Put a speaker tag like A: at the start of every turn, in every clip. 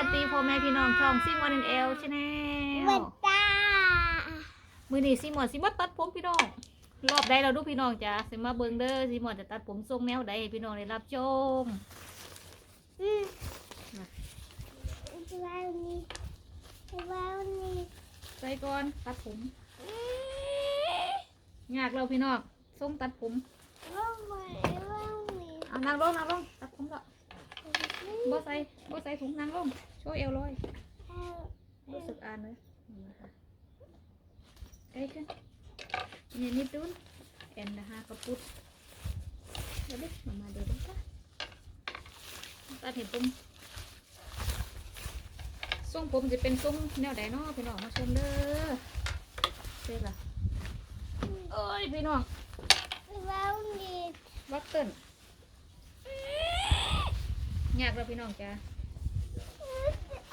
A: วัสดีพ่อแม่พี่น้องช่องซิมอนเอลชาแน
B: วั
A: ล
B: ดตา
A: มือนี้ซิมอนซิมอนตัดผมพี่น้องรอบใดเราดูพี่น้องจ้ะสิมาเบิ่งเด้อซิมอนจะตัดผมทรงแนวใดให้พี่น้องได้รับชม
B: อืมว้าวนี่ว้าวนี่
A: ใส่ก่อนตัดผมยากเราพี่น้องทรงตัดผม
B: ว้าวนี่ว้าวนี่
A: เอานางลงนางลงตัดผมก็ บ่ใส่บ่ใส่ถุงนางลงโชว์เอวลอยรู้สึกอ่านเลยนี่นะคะเอ้ยขึ้นนี่นิดดุนเอ็นนะคะกระปุดเดี๋ยวดิมามาเดี๋ยวดิค่ะตัดเห็นผมทรงผมจะเป็นทรงแนวใดเนาะพี่น้องมาชมเด้อเสร็จละเอ้ยพี่น้อง
B: ว้าวนี่
A: วักเติ้ลอ ยากเราพี่น้องจ้ะ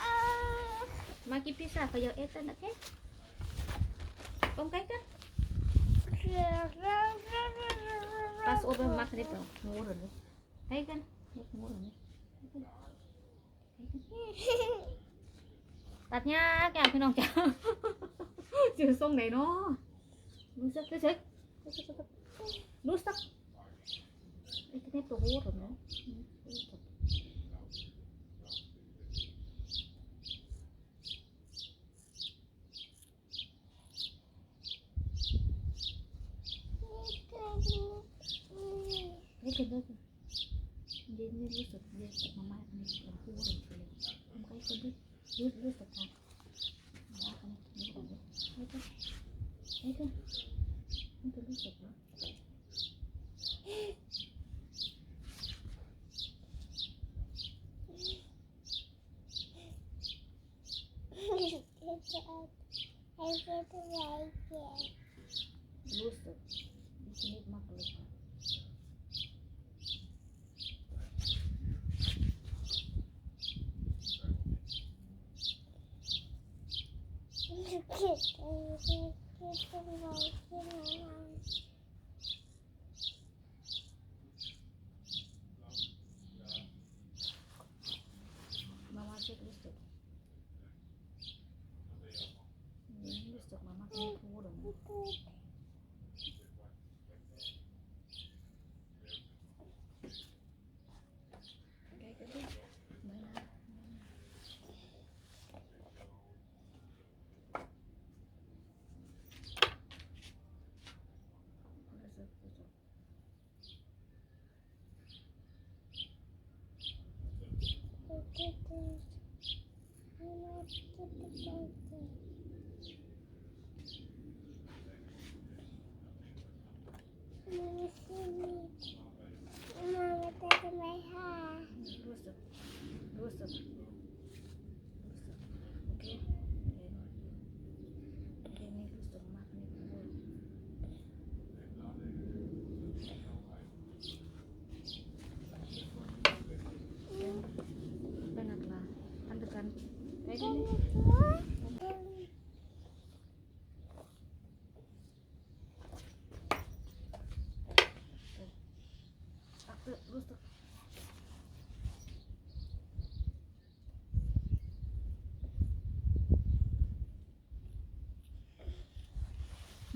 B: อ่า
A: มากินพิซซ่าขยอเอสเติ้ลโอเคตรงใกล้กัน Pas over mak ni to. Murah ni. Hai kan? Yak murah ni. ตัดยากอยากพี่น้องจ้าจือทรงไหนเนาะรู้สึกเฉยๆรู้สึกไอ้ที่นี่ตัวโหดเนาะนี่เป็นเรื่องเย็นนี่รู้สึกเย็นจากมาม่าอันนี้เป็นผู้เลยทีเดียวทำใครคนที่รู้รู้สึกค่ะมาอันนี้นี่ ก่อนเลยนี่ก็นี่ก็นี่ก็รู้สึกว่ารู้สึกมีชนิดมา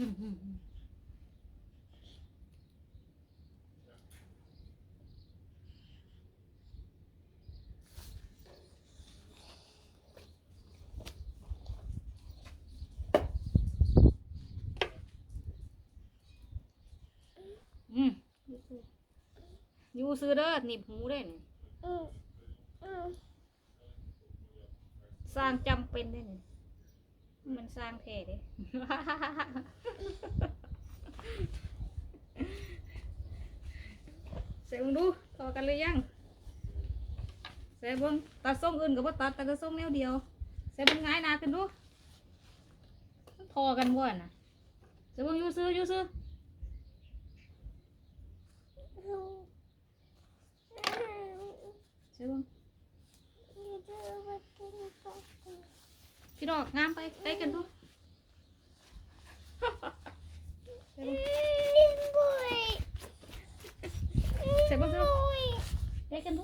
A: อืมอืมอืมอืมอยู่ซื้อเด้อหนีบหูเด้นี่สร้างจำเป็นเด้นี่ มันสร้างแท้เด้เสยเบิ่งดูต่อกันเลยยังเสยเบิ่งตัดทรงอื่นกับว่าตัดแต่ก็ทรงแนวเดียวเสยเบิ่งง่ายนาขึ้นดูทอกันบ่น่ะเสยเบิ่งยูซื้อยูซื้อเสยเบิ่ง น้องงามไปไปกันทุกสยเบิ่งเสยเบิ่งเสยเบิ่งใกล้กันดู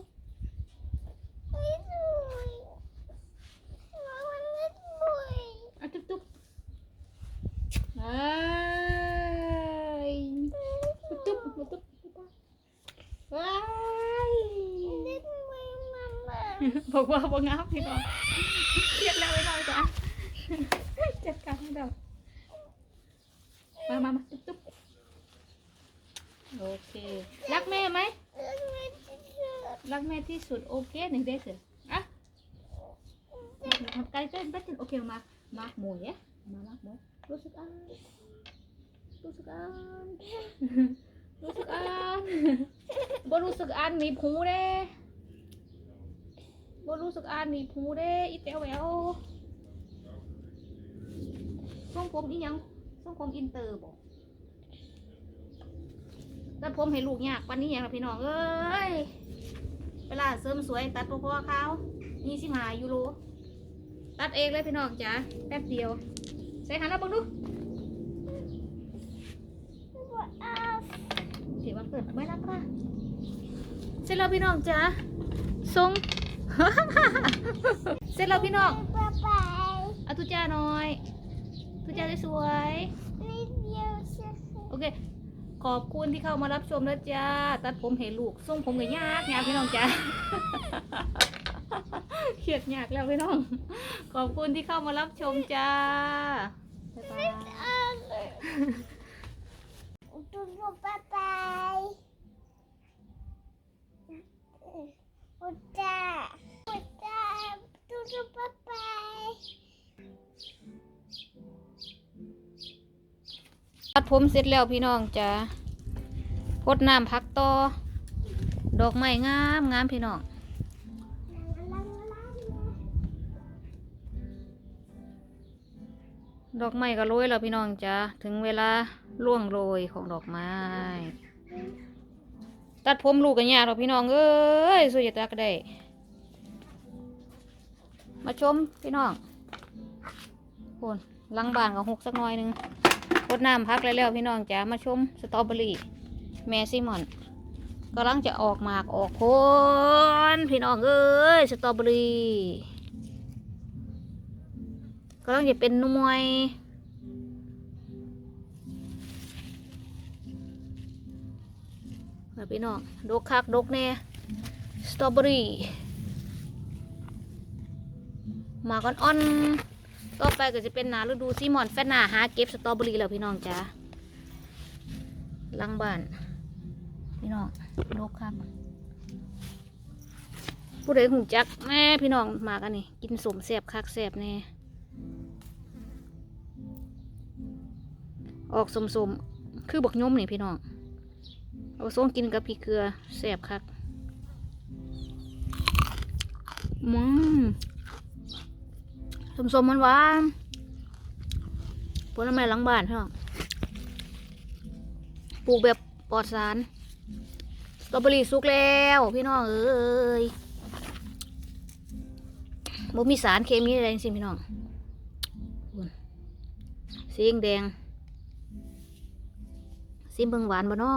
A: ว้ายตุ๊บตุ๊บตุ๊บว้าย
B: This my mama.
A: บอกว่าบ่งามพี่น้องเครียดแล้วไอ้น้องจ้ะจัดการให้เรามามามาตุ๊บตุ๊บโอเค รักแม่ไหมรักแม่ที่สุดโอเคหนึ่งเด้อเถอะอะทำไกลเต้นเต้นโอเคมา มาหมูเนี่ยมามาหมูรู้สึกอันรู้สึกอันรู้สึกอันบ่รู้สึกอันหนีบหูเด้ บ่รู้สึกอันหนีบหูเด้อีเตวแววทรงผมอีหยังทรงผมอินเตอร์บ่ตัดผมให้ลูกยากวันนี้ยังล่ะพี่น้องเอ้ยเวลาเสริมสวยตัดพอๆเขายี่สิบห้ายูโรตัดเองเลยพี่น้องจ๋าแป๊บเดียว ใส่หันแล้วบังดู
B: What else?
A: เสียวันเกิดไม่รักค่ะเสร็จแล้วพี่น้องจ๋าทรง เสร็จแล้วพี่น้อง
B: Bye bye.
A: เอาตุจ้าหน่อยตุจ้าสวย
B: Leave you.
A: ๆโอเค ขอบคุณที่เข้ามารับชมนะจ้า ตัดผมให้ลูกทรงผมก็ยากยากพี่น้องจ้าเครียดยากแล้วพี่น้อง ขอบคุณที่เข้ามารับชมจ้าบ๊ายบาย
B: Bye bye. Uda. Uda. Bye bye.
A: ตัดผมเสร็จแล้วพี่น้องจ้าพดน้ำพักต่อ ดอกไม้งามงามพี่น้องดอกไม้ก็โรยแล้วพี่น้องจ้าถึงเวลาล่วงโรยของดอกไม้ ตัดผมลูกกันยากหรอกพี่น้องเอ้ยสวยจะตักก็ได้ มาชมพี่น้องโอนลังบานก็หกสักหน่อยหนึงรดน้ำพักแล้วๆพี่น้องจ้ามาชมสตรอเบอรี่แมซิมอนกำลังจะออกหมากออกผลพี่น้องเอ้ยสตรอเบอรี่กำลังจะเป็นหน่วยพี่น้องดกคักดกแน่สตรอเบอรี่ หมากอ่อนๆต่อไปก็จะเป็นหนาฤดูซีมอนแฟนหนาหาเก็บสตรอเบอรี่แล้วพี่น้องจ้าลังบ้าน พี่น้องโลกครับผู้ใดหูจักแม่พี่น้องมากันนี่กินสมแสบคักแสบแน่ออกสมสมคือบักยมนี่พี่น้องเอาส้มกินกับพริกเกลือแสบคัก อืม สมสมมันหวานผลไม้หลังบ้านพี่น้องปลูกแบบปลอดสารสตรอเบอรี่สุกแล้วพี่น้องเอ้ยบ่มีสารเคมีอะไรสิพี่น้องสีแดงสีเบิ่งหวานบ่นอ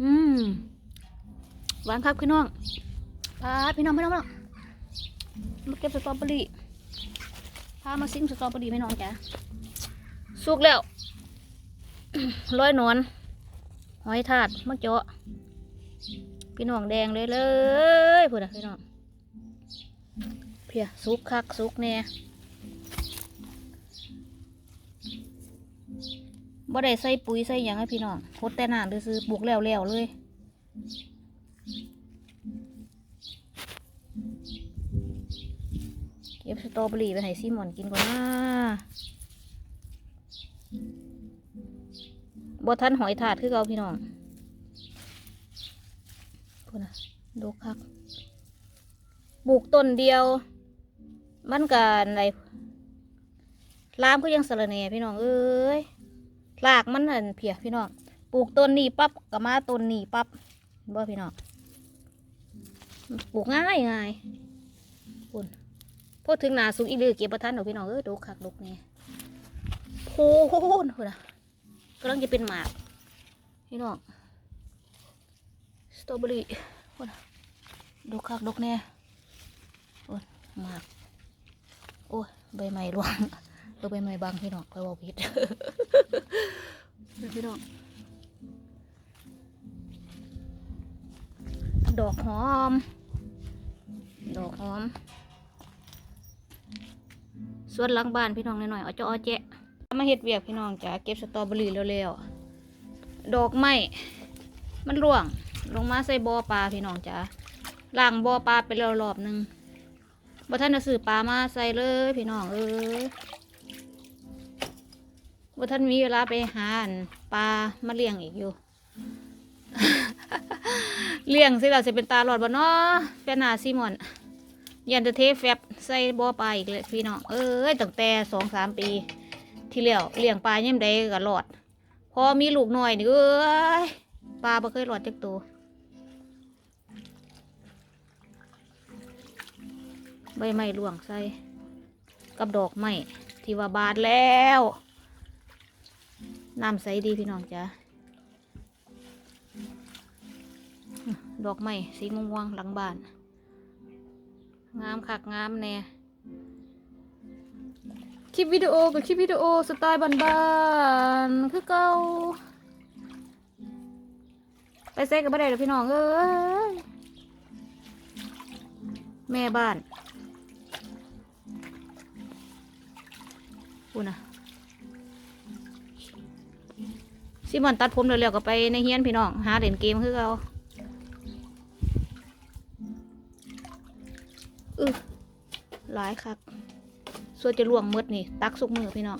A: อืมหวานครับพี่น้องอ่าพี่น้องพี่น้องพี่น้อง มาเก็บสตรอเบอรี่พามาซิมสตรอเบอรี่ไม่นอนจ้ะสุกแล้วร้อยนอน หอยถาดมะเจาะพี่น้องแดงเลยเลยพูดนะพี่น้องเพียสุกคักสุกแน่บ่ได้ใส่ปุ๋ยใส่หยังให้พี่น้องโคตรแต่น้ำเลยซื้อปลูกแล้วแล้วๆเลย ก็บสตรอเบอรี่ไปให้ซีมอนกินก่อนนะบ่ทันหอยถาดคือเก่าพี่น้องพูนะดูคักปลูกต้นเดียว มันกันอะไรลามก็ยังสะระแน่พี่น้องเอ้ยรากมันอันเพียพี่น้องปลูกต้นนี้ปั๊บก็มาต้นนี้ปั๊บเห็นบ่พี่น้องปลูกง่ายง่ายปุ่น พูดถึงนาสูงอีเลือเก็บประทันหนูพี่น้องเออดูคักดกเนี่ยโอ้โหนะกำลังจะเป็นหมากพี่น้องสตรอเบอรี่โอ้ดูคักดกเนี่ยโอ้หมากโอ้ยใบไม้ร่วงเออใบไม้บางพี่น้องคอยบอกผิดเดี๋ยวพี่น้องดอกหอม ดอกหอม วนหลังบ้านพี่น้องหน่อยๆเอาเจ้าเอาแจ๊ะมาเฮ็ดเวียกพี่น้องจ้ะเก็บสตรอเบอรี่เร็วๆดอกไม้มันร่วง ลงมาใส่บ่อปลาพี่น้องจ้ะล้างบ่อปลาไปแล้วรอบหนึงบ่ท่านจะซื้อปลามาใส่เลยพี่น้องเอ้ยบ่ท่านมีเวลาไปหานปลามาเลี้ยงอีกอยู่เลี้ยงสิเราจะเป็นตาหลอดบ่เนาะแฟนหนาซีมอน ยันจะเทแฟบใส่บ่อปลาอีกเลยพี่น้องเอ้ยตั้งแต่สองสามปี ที่แล้วเลี้ยงปลาย่ำใดก็หลอด พอมีลูกหน่อยนี่เอ้ยปลาบ่เคยหลอดจักตัวใบไม้ร่วงใส่กับดอกไม้ที่ว่าบาดแล้วน้ำใสดีพี่น้องจ้ะดอกไม้สีม่วงๆหลังบ้าน งามคักงามแน่คลิปวิดีโอกับคลิปวิดีโอสไตล์บ้านๆคือเก่าไปเซ็กกับบ่ได้เด้อพี่น้องเอ้ยแม่บ้านพูดนะซิมอนตัดผมเร็วๆก็ไปในเฮียนพี่น้อง หาเล่นเกมคือเก่า อือหลายคักส่วนจะล่วงหมดนี่ ตักสุกมือพี่น้อง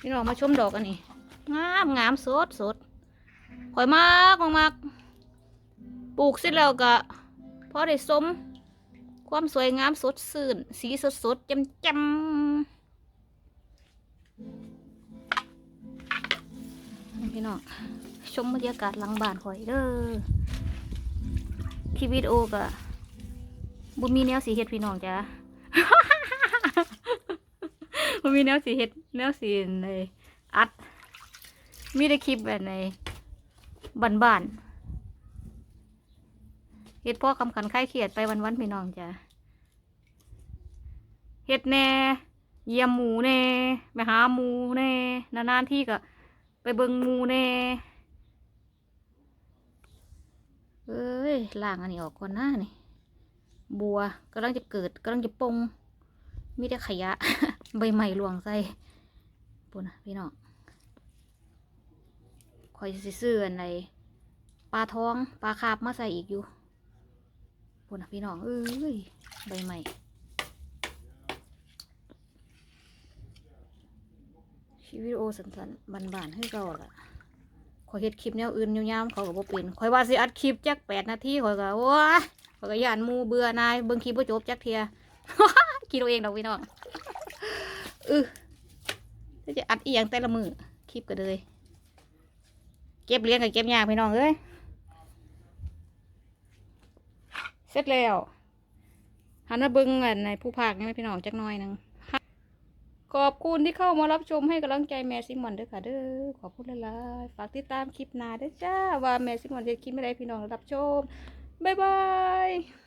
A: พี่น้องมาชมดอกอันนี้งามงามสดสดข่อยมากมากมากปลูกเสร็จแล้วก็พอได้สม ความสวยงามสดสื่น สีสดสดจำจำพี่น้องชมบรรยากาศหลังบ้านข่อยเด้อคลิปวิดีโอก็บุมีแนวสีเฮ็ดพี่น้องจ้ะบุมีแนวสีเฮ็ดแนวสีในอัด มีได้คลิปแบบในบ้านๆ เฮ็ดพ่อคำขันคลายเครียดไปวันๆพี่น้องจ้ะเฮ็ดแน่เยี่ยมหมูแน่ไปหาหมูแน่นานๆที่ก็ไปเบิงหมูแน่เอ้ยล้างอันนี้ออกก่อนหน้านี่บัวกำลังจะเกิดกำลังจะปงมีแต่ขยะ ใบใหม่หลวงใส่ปุ่นะพี่น้องคอยสิซื้ออันไหนปลาท้องปลาคาบมาใส่อีกอยู่ ปุ่นพี่น้อง เอ้ย ใบใหม่คลิปวิดีโอสั้นๆบานให้เก่าล่ะขอยเฮ็ดคลิปแนวอื่นยาวๆเขาก็บ่เป็นขอยว่าสิอัดคลิปจักแปดนาทีขอยก็โอ้ยขอยก็ยานมูเบื่อนายเบิ่งคลิปบ่จบจักเทียคิดเอาเองดอกพี่น้องเอ้จะอัดอีหยังแต่ละมือคลิปก็เลย เก็บเลี้ยงกับเก็บยากพี่น้องเอ้ย เสร็จแล้วหันมาเบิ้งอันในผู้ภาคนี่ไหมพี่น้องจักหน่อยนึงขอบคุณที่เข้ามารับชมให้กำลังใจแม่ซิมอนด้วยค่ะเด้อขอบคุณหลายๆฝากติดตามคลิปหน้าด้วยจ้าว่าแม่ซิมอนจะคิดไม่ได้พี่น้องรับชมบ๊ายบาย